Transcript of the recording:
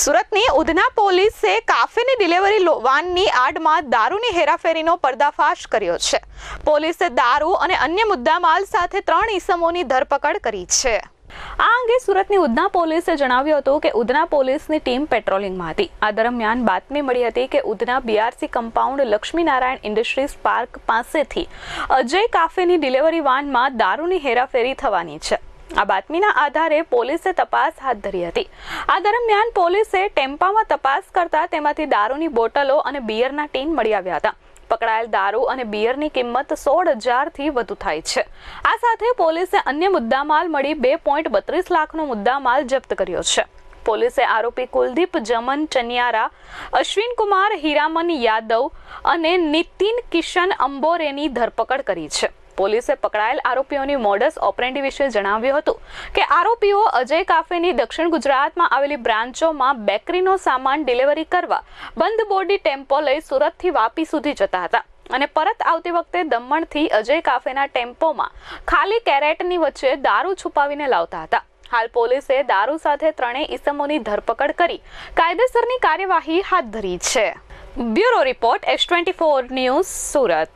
સુરતની ઉધના પોલીસે કાફેની ડિલિવરી વાનની આડમાં દારૂની હેરાફેરીનો પર્દાફાશ કર્યો છે. પોલીસે દારૂ અને અન્ય મુદ્દામાલ સાથે ત્રણ ઈસમોની ધરપકડ કરી છે. આ અંગે સુરતની ઉધના પોલીસે જણાવ્યું હતું કે ઉધના પોલીસની ટીમ પેટ્રોલિંગમાં હતી. આ દરમિયાન બાતમી મળી હતી કે Udhna BRC compound Laxminarayan industries park પાસેથી અજય કાફેની ડિલિવરી વાનમાં દારૂની હેરાફેરી થવાની છે. આ બાતમીના આધારે પોલીસે તપાસ હાથ ધરી હતી. આ દરમિયાન પોલીસે ટેમ્પામાં તપાસ કરતા તેમાંથી દારૂની બોટલો અને બિયરના ટીન મળી આવ્યા હતા. પકડાયેલ દારૂ અને બિયરની કિંમત સોળ હજારથી વધુ થાય છે. આ સાથે પોલીસે અન્ય મુદ્દામાલ મળી બે પોઈન્ટ બત્રીસ લાખનો મુદ્દામાલ જપ્ત કર્યો છે. પોલીસે આરોપી કુલદીપ જમન ચનિયારા, અશ્વિન કુમાર હીરામન યાદવ અને નિતિન કિશન અંબોરેની ધરપકડ કરી છે. પોલીસે પકડાયેલ આરોપીઓની મોડસ ઓપરેન્ડી વિશે જણાવ્યું હતું કે આરોપીઓ અજય કાફેની દક્ષિણ ગુજરાતમાં આવેલી બ્રાન્ચોમાં બેકરીનો સામાન ડિલિવરી કરવા બંધ બોડી ટેમ્પો લઈ સુરતથી વાપી સુધી જતા હતા. અને પરત આવતી વખતે દમણથી અજય કાફેના ટેમ્પોમાં ખાલી કેરેટની વચ્ચે દારૂ છુપાવીને લાવતા હતા. હાલ પોલીસે દારૂ સાથે ત્રણેય ઈસમોની ધરપકડ કરી કાયદેસરની કાર્યવાહી હાથ ધરી છે. Bureau report S twenty four news Surat.